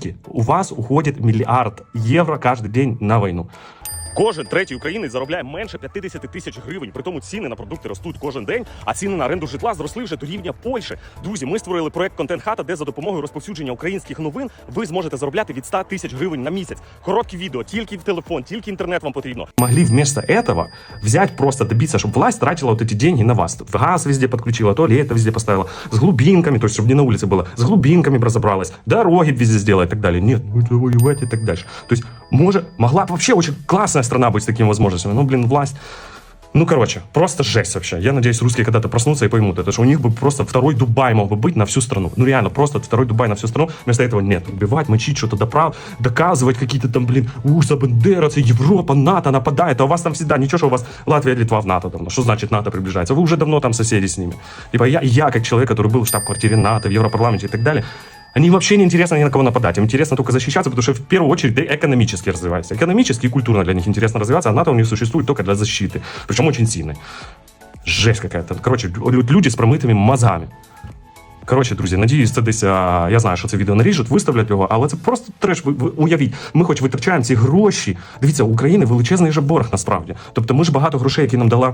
русские, у вас уходит миллиард евро каждый день на войну. Кожен третій українець заробляє менше 50 тисяч гривень. При тому ціни на продукти ростуть кожен день, а ціни на оренду житла зросли вже до рівня Польщі. Друзі, ми створили проект Контент Хата, де за допомогою розповсюдження українських новин ви зможете заробляти від 100 тисяч гривень на місяць. Короткі відео, тільки в телефон, тільки інтернет вам потрібно. Могли вместо этого взять просто добиться, чтобы власть тратила вот эти деньги на вас. Газ везде подключила, туалеты везде поставила, с глубинками, то есть чтобы не на улице было, с глубинками б разобралась, дороги б везде сделала и так далее. Нет, будет воевать и так дальше. То есть может, могла бы вообще очень классная страна быть с такими возможностями. Ну, блин, власть ну, короче, просто жесть вообще. Я надеюсь, русские когда-то проснутся и поймут это, что у них бы просто второй Дубай мог бы быть на всю страну. Ну, реально, просто второй Дубай на всю страну. Вместо этого нет. Убивать, мочить, что-то доправ, доказывать какие-то там, блин, уж бандеровцы, Европа, НАТО нападает, а у вас там всегда ничего, что у вас Латвия, Литва в НАТО давно. Что значит НАТО приближается? Вы уже давно там соседи с ними. Либо я, я как человек, который был в штаб-квартире НАТО, в Европарламенте и так далее, они вообще не интересно ни на кого нападать. Им интересно только защищаться, потому что в первую очередь да, экономически развиваются. Экономически и культурно для них интересно развиваться, а НАТО у них существует только для защиты. Причем очень сильной. Жесть какая-то. Короче, лю- люди з промитими мозгами. Коротше, друзі, надіюсь, це десь. а, я знаю, що це відео наріжуть, виставлять його, але це просто треш. Ви, ви уявіть, ми хоч витрачаємо ці гроші. Дивіться, у України величезний же борг насправді. Тобто, ми ж багато грошей, які нам дала.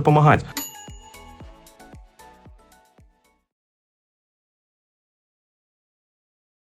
допомагати.